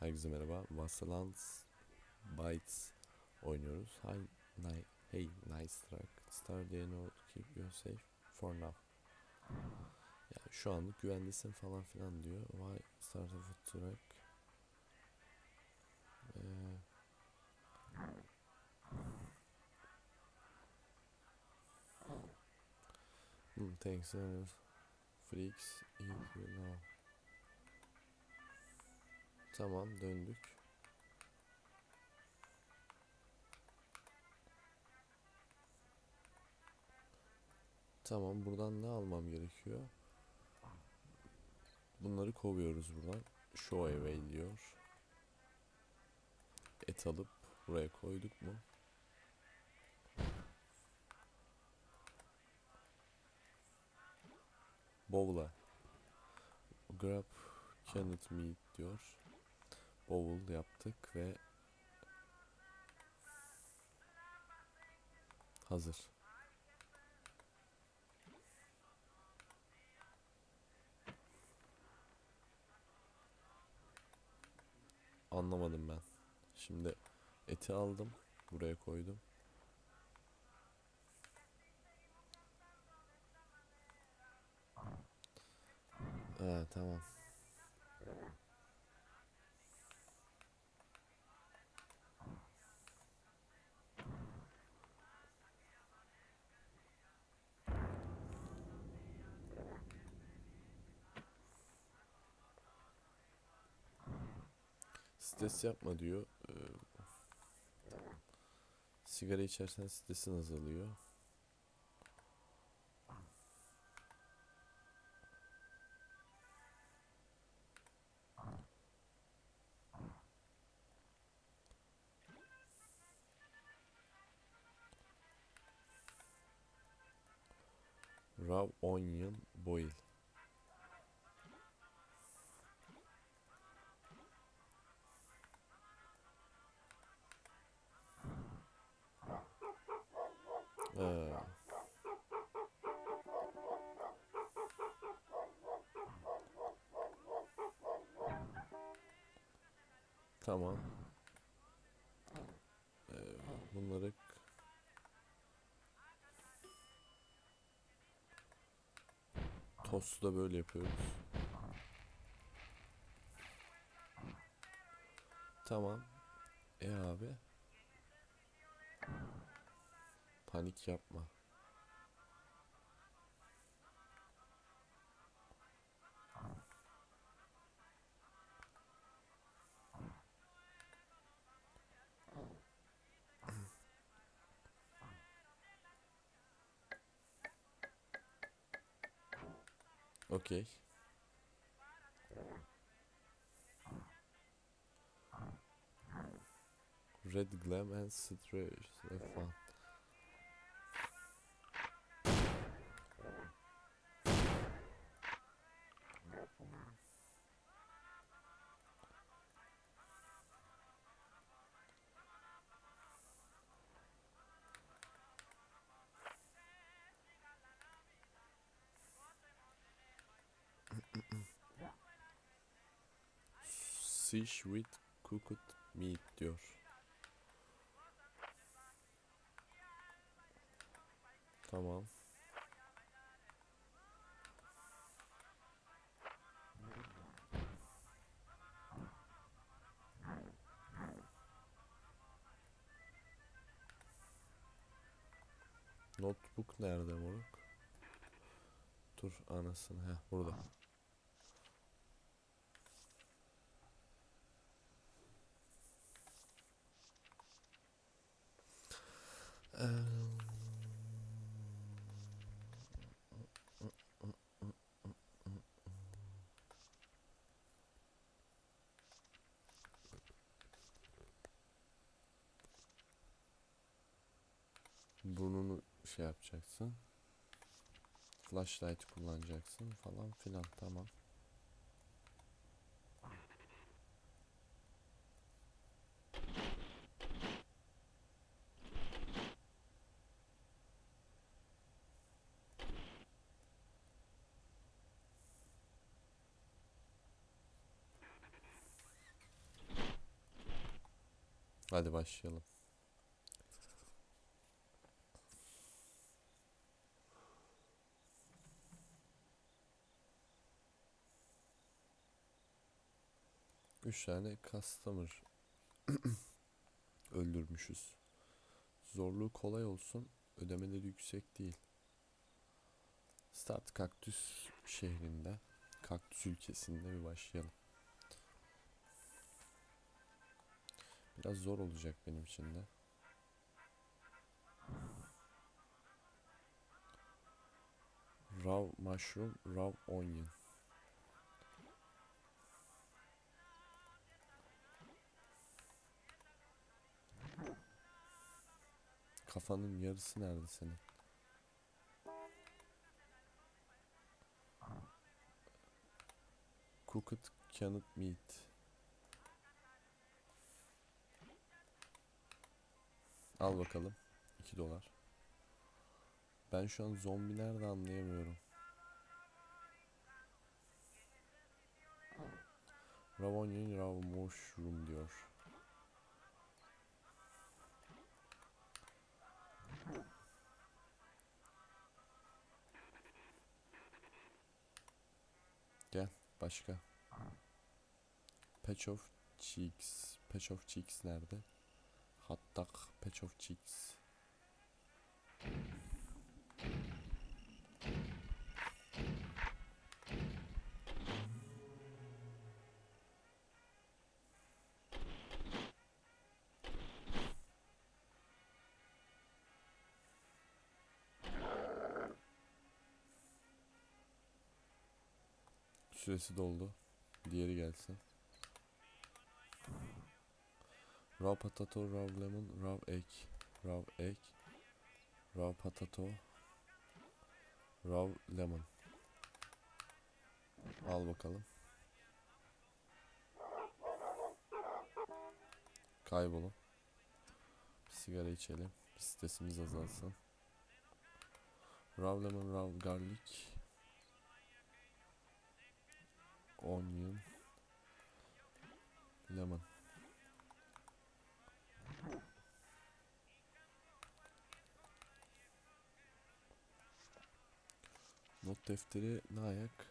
Herkese merhaba. Wastelands Bites oynuyoruz. Hi, ni hey, nice truck. Star DNA keep you safe for now. Yani şu anlık güvendesin falan filan diyor. Why start a truck? Ee, hmm, thanks. uh, Freaks, eat you now. Tamam döndük. Tamam buradan ne almam gerekiyor? Bunları kovuyoruz buradan. Show away diyor. Et alıp buraya koyduk mu? Bowl'a. Grab canned meat diyor. Bowl yaptık ve hazır. Anlamadım ben. Şimdi eti aldım. Buraya koydum. Ha, tamam. Stres yapma diyor. Ee, sigara içersen stresin azalıyor. Raw onion boil. Tamam. Ee, bunları tostu da böyle yapıyoruz. Tamam. E abi. Panik yapma. Okey. Red Glam and Stretch. Fun. Fish with cooked meat diyor. Tamam. Notebook nerede moruk? Dur anasını. Heh burada. Burnunu şey yapacaksın. Flashlight kullanacaksın falan filan tamam. Hadi başlayalım. Üç tane customer öldürmüşüz. Zorluğu kolay olsun, ödemeleri yüksek değil. Start Kaktüs şehrinde, Kaktüs ülkesinde bir başlayalım. Biraz zor olacak benim için de. Raw mushroom, raw onion. Kafanın yarısı nerede senin? Cooked canned meat. Al bakalım. 2 dolar. Ben şu an zombi nerede anlayamıyorum. Raw onion, raw mushroom diyor. Gel başka. Patch of Cheeks. Patch of Cheeks nerede? Dog Patch of Cheeks. Süresi doldu. Diğeri gelsin. Raw potato, raw lemon, raw egg, raw egg, raw potato, raw lemon. Al bakalım. Kaybolun. Bir sigara içelim. Bir stresimiz azalsın. Raw lemon, raw garlic, onion, lemon. Not defteri ne ayak?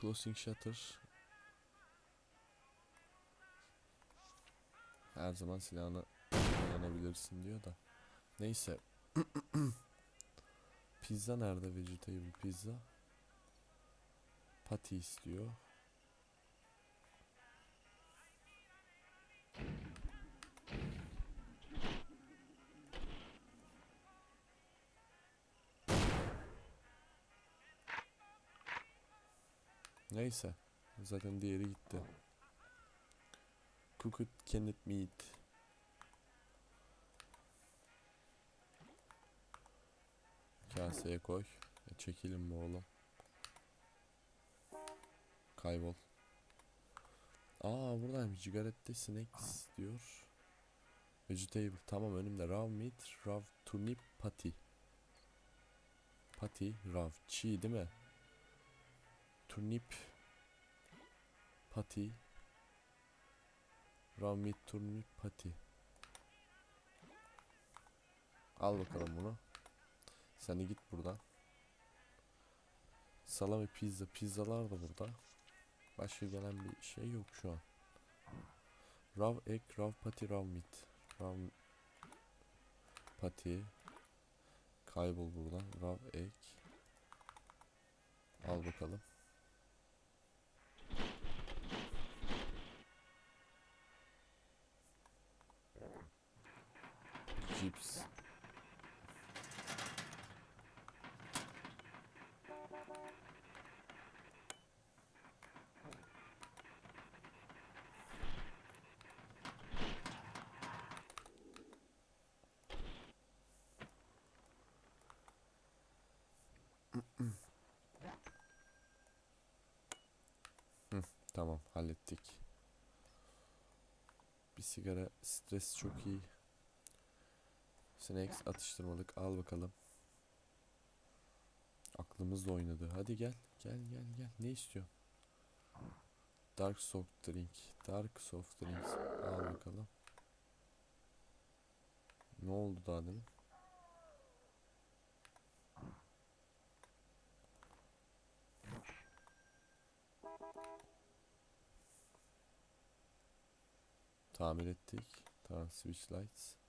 Closing shutter. Her zaman silahını kullanabilirsin diyor da. Neyse. pizza nerede vegetable pizza? Patty istiyor. Neyse. Zaten diğeri gitti. Cooked canned meat. Kaseye koy. E, çekilin mi oğlum? Kaybol. Aa buradaymış. Cigarette snacks diyor. Vegetable. Tamam önümde. Raw meat, raw turnip patty. Patty, raw. Çiğ değil mi? Turnip patty. Raw meat turnip patty. Al bakalım bunu. Sen de git buradan. Salami pizza. Pizzalar da burada. Başka gelen bir şey yok şu an. Raw egg, raw patty, raw meat. Raw patty. Kaybol buradan. Raw egg. Al bakalım. Cips. Tamam hallettik. Bir sigara stres çok iyi. Snacks atıştırmalık al bakalım. Aklımız da oynadı. Hadi gel. Gel gel gel. Ne istiyorsun? Dark soft drink. Dark soft drinks. Al bakalım. Ne oldu daha demin? Tamir ettik. Tamam switch lights.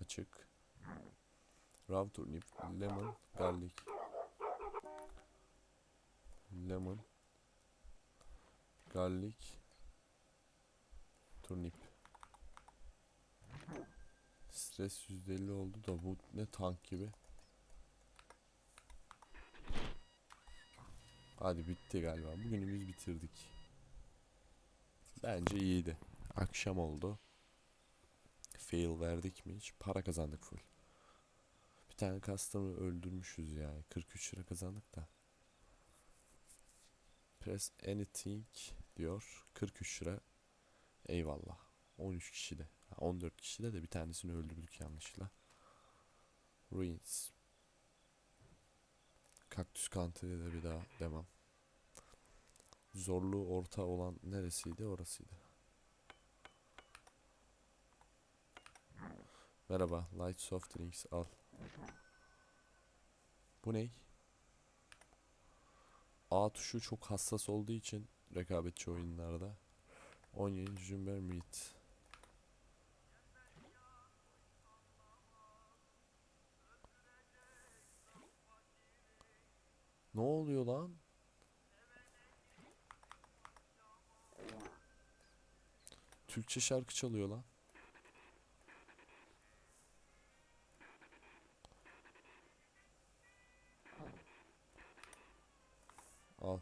Açık. Raw turnip. Lemon. Garlic. Lemon. Garlic. Turnip. Stres %50 oldu da bu ne tank gibi. Hadi bitti galiba. Bugünümüz bitirdik. Bence iyiydi. Akşam oldu. Fail verdik mi hiç? Para kazandık full. Bir tane customer öldürmüşüz yani. 43 lira kazandık da. Press anything diyor. 43 lira. Eyvallah. 13 kişi de. Ha, 14 kişi de de bir tanesini öldürdük yanlışla. Ruins. Kaktüs Country'de bir daha devam. Zorluğu orta olan neresiydi? Orasıydı. Merhaba. Light soft drinks al. Bu ney? A tuşu çok hassas olduğu için rekabetçi oyunlarda. Onion Jumper Meat. Ne oluyor lan? Türkçe şarkı çalıyor lan. Al.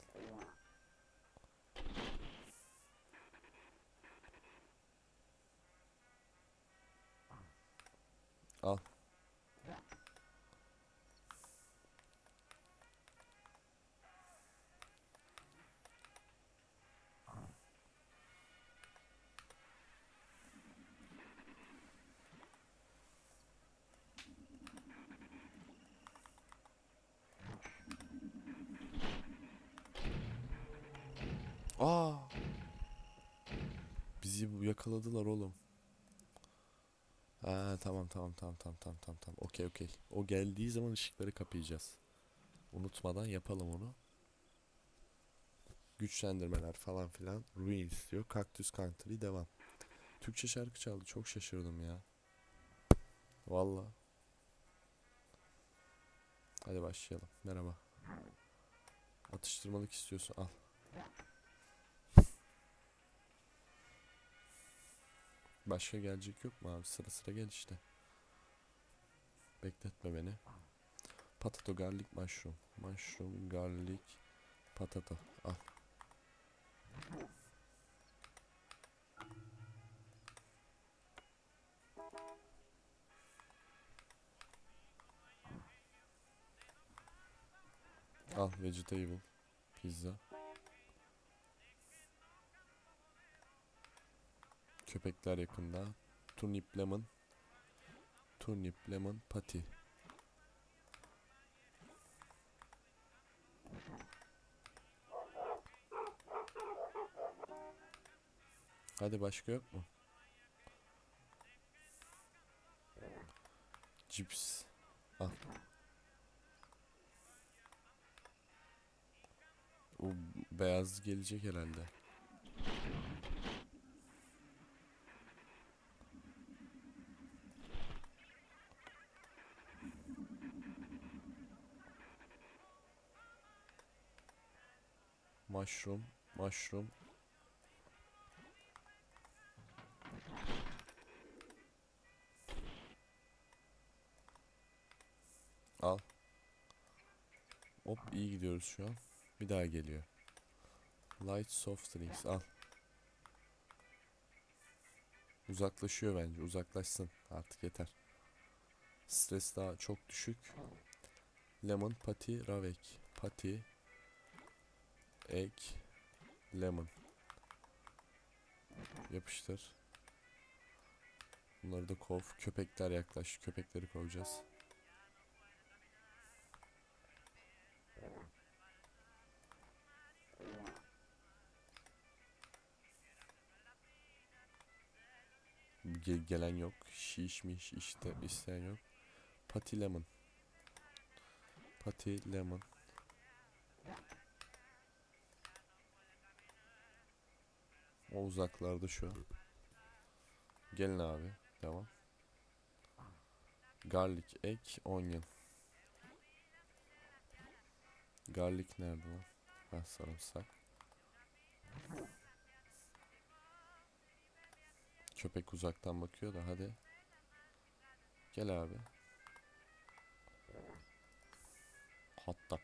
Aa! Bizi yakaladılar oğlum. Ha tamam tamam tamam tamam tamam tamam tamam. Okey okey. O geldiği zaman ışıkları kapayacağız. Unutmadan yapalım onu. Güçlendirmeler falan filan. Ruins diyor. Cactus Country devam. Türkçe şarkı çaldı. Çok şaşırdım ya. Valla. Hadi başlayalım. Merhaba. Atıştırmalık istiyorsun. Al. Başka gelecek yok mu abi? Sıra sıra gel işte. Bekletme beni. Patato garlic mushroom. Mushroom garlic patato. Al. Al vegetable pizza. Köpekler yakında. Turnip lemon. Turnip lemon patty. Hadi başka yok mu? Cips. Al. O beyaz gelecek herhalde. Mushroom, mushroom. Al. Hop iyi gidiyoruz şu an. Bir daha geliyor. Light soft drinks al. Uzaklaşıyor bence. Uzaklaşsın. Artık yeter. Stres daha çok düşük. Lemon pati ravek. Pati Egg Lemon Yapıştır Bunları da kov Köpekler yaklaş köpekleri kovacağız Ge gelen yok. Şişmiş işte isteyen yok. Patty Lemon. Patty Lemon. O uzaklarda şu an. Gelin abi. Devam. Garlic, egg, onion. Garlic nerede lan? Ha sarımsak. Köpek uzaktan bakıyor da hadi. Gel abi. Hot dog.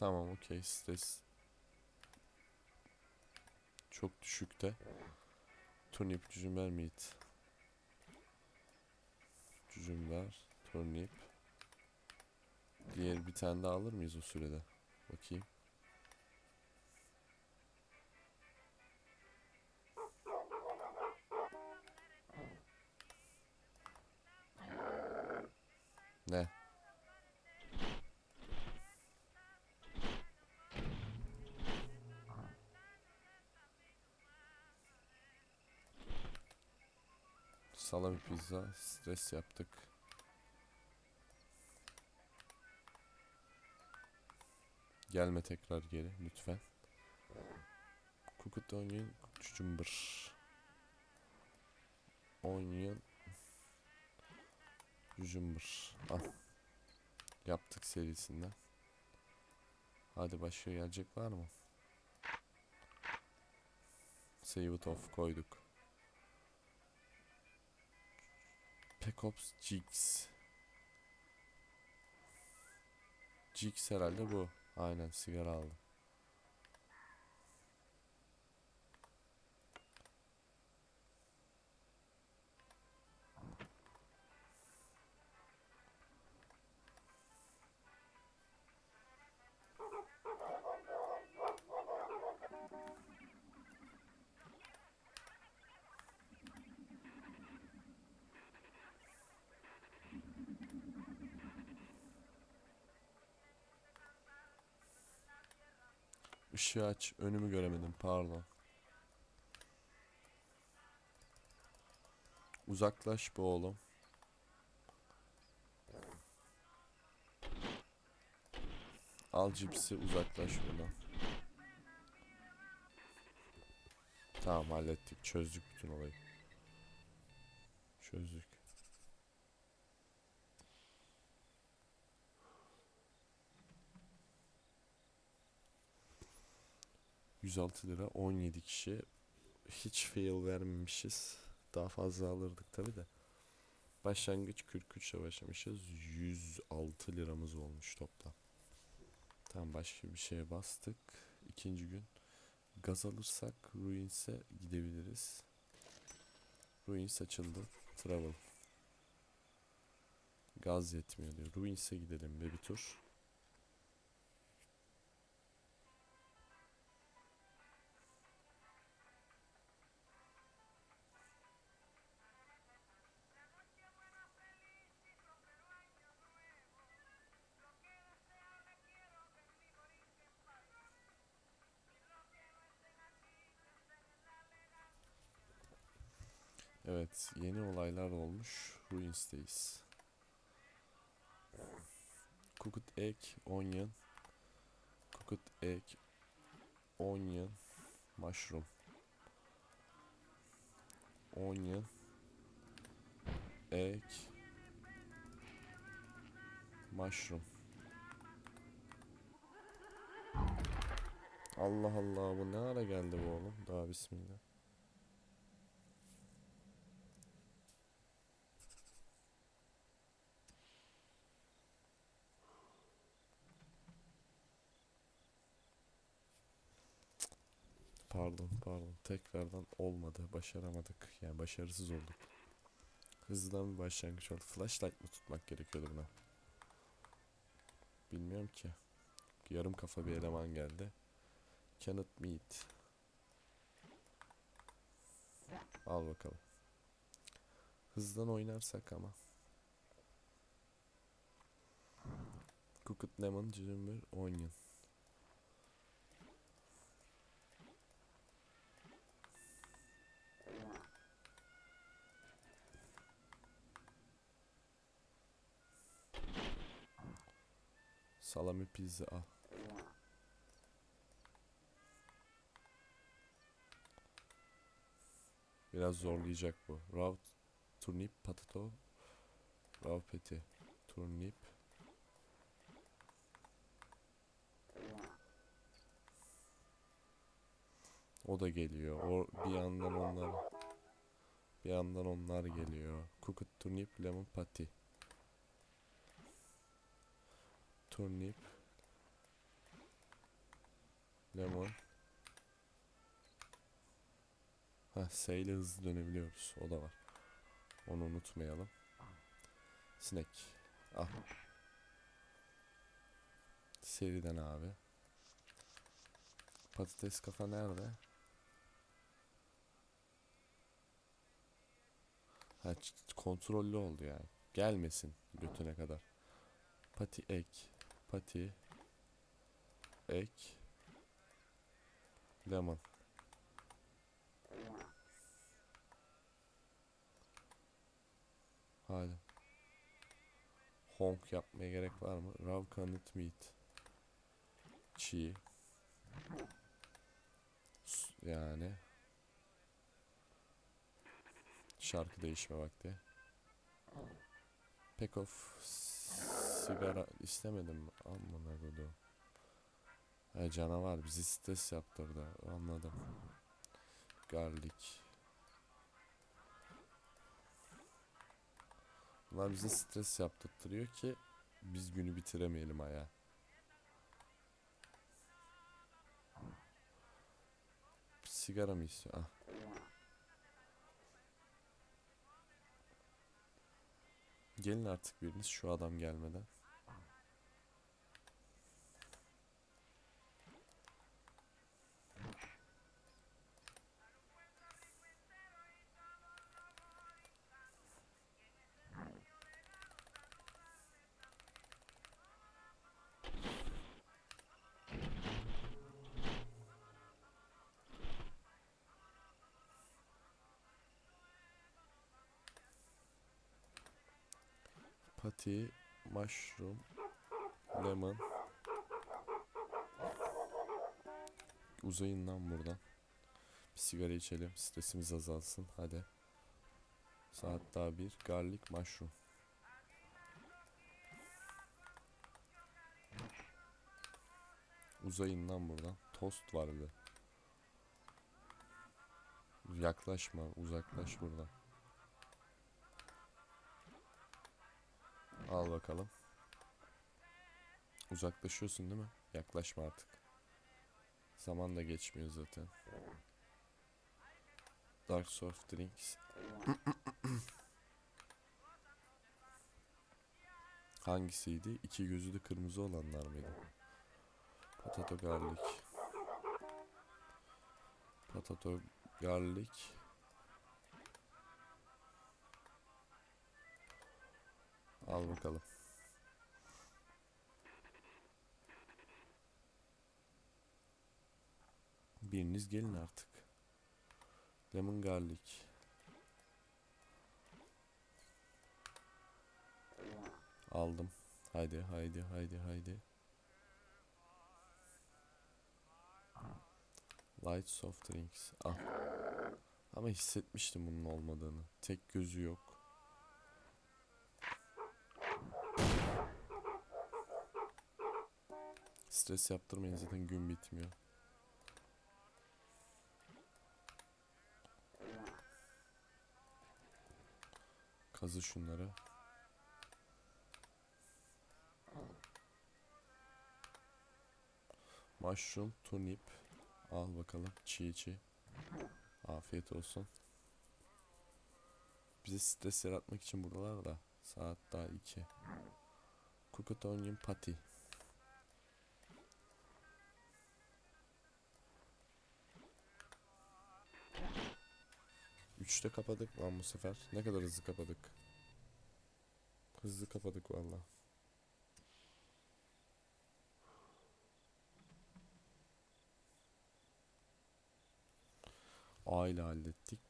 Tamam okey stres. Çok düşükte. Turnip, cücümber meat. Cücümber, turnip. Diğer bir tane daha alır mıyız o sürede? Bakayım. Ne? Salami pizza, stres yaptık. Gelme tekrar geri lütfen. Cooked onion, cucumber. Onion, cucumber. Al. Yaptık serisinden. Hadi başka gelecek var mı? Save it off koyduk. Pekops Jigs. Jigs herhalde bu. Aynen sigara aldım. Işığı aç. Önümü göremedim. Pardon. Uzaklaş bu oğlum. Al cipsi uzaklaş buradan. Tamam hallettik. Çözdük bütün olayı. Çözdük. ...106 lira 17 kişi... ...hiç fail vermemişiz... ...daha fazla alırdık tabi de... ...başlangıç 43'e başlamışız... ...106 liramız olmuş toplam... Tamam başka bir şeye bastık... ...ikinci gün... ...gaz alırsak Ruins'e gidebiliriz... ...Ruins açıldı... ...Travel... ...gaz yetmiyor diyor... ...Ruins'e gidelim be bir tur... Evet, yeni olaylar olmuş. Ruins'teyiz. Cooked egg, onion. Cooked egg, onion, mushroom. Onion, egg, mushroom. Allah Allah bu ne ara geldi bu oğlum? Daha bismillah. Pardon, pardon. Tekrardan olmadı. Başaramadık. Yani başarısız olduk. Hızlıdan bir başlangıç oldu. Flashlight mı tutmak gerekiyordu buna? Bilmiyorum ki. Yarım kafa bir eleman geldi. Cannot meet. Al bakalım. Hızdan oynarsak ama. Cooked lemon, ginger, onion. Salami pizza al. Biraz zorlayacak bu. Raw turnip patato raw peti turnip O da geliyor. O bir yandan onlar bir yandan onlar geliyor. Cooked turnip lemon patty. Turnip lemon Ha S ile hızlı dönebiliyoruz. O da var. Onu unutmayalım. Sinek. Ah. Seriden abi. Patates kafa nerede? Ha kontrollü oldu yani. Gelmesin götüne kadar. Pati ek. Pati ek. Lemon. Hadi. Honk yapmaya gerek var mı? Raw canned meat. Çiğ. Yani. Şarkı değişme vakti. Pack of sigara istemedim mi? Aman agodo. Ha canavar bizi stres yaptırdı. Anladım. Garlic. Bunlar bize stres yaptırtıyor ki biz günü bitiremeyelim aya. Sigara mı istiyor? Ah. Gelin artık biriniz şu adam gelmeden. Pati, mushroom, lemon. Uzayın lan buradan. Bir sigara içelim. Stresimiz azalsın. Hadi. Saat daha bir. Garlic, mushroom. Uzayın lan buradan. Tost var bir. Yaklaşma. Uzaklaş buradan. Al bakalım. Uzaklaşıyorsun değil mi? Yaklaşma artık. Zaman da geçmiyor zaten. Dark soft drinks. Hangisiydi? İki gözü de kırmızı olanlar mıydı? Potato garlic. Potato garlic. Al bakalım. Biriniz gelin artık. Lemon garlic. Aldım. Haydi haydi haydi haydi. Light soft drinks. Al. Ama hissetmiştim bunun olmadığını. Tek gözü yok. Stres yaptırmayın zaten gün bitmiyor. Kazı şunları. Mushroom, turnip. Al bakalım çiğ çiğ. Afiyet olsun. Bize stres yaratmak için buradalar da. Saat daha 2. Cooked onion patty. Üçte kapadık lan bu sefer. Ne kadar hızlı kapadık. Hızlı kapadık valla. Aile hallettik.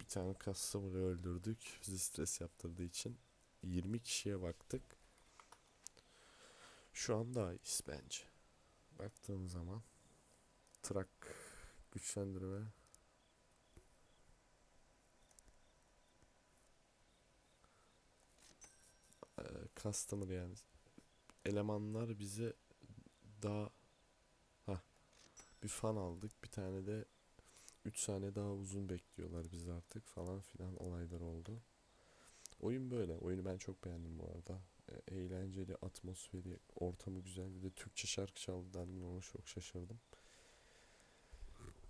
Bir tane customer'ı öldürdük. Bizi stres yaptırdığı için. 20 kişiye baktık. Şu an daha iyisi bence. Baktığın zaman trak güçlendirme customer yani elemanlar bize daha ha bir fan aldık bir tane de 3 saniye daha uzun bekliyorlar biz artık falan filan olaylar oldu. Oyun böyle. Oyunu ben çok beğendim bu arada. E, eğlenceli, atmosferi, ortamı güzel. Bir de Türkçe şarkı çaldılar. Ona çok şaşırdım.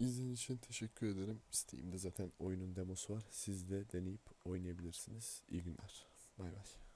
İzlediğiniz için teşekkür ederim. Steam'de zaten oyunun demosu var. Siz de deneyip oynayabilirsiniz. İyi günler. Bay bay.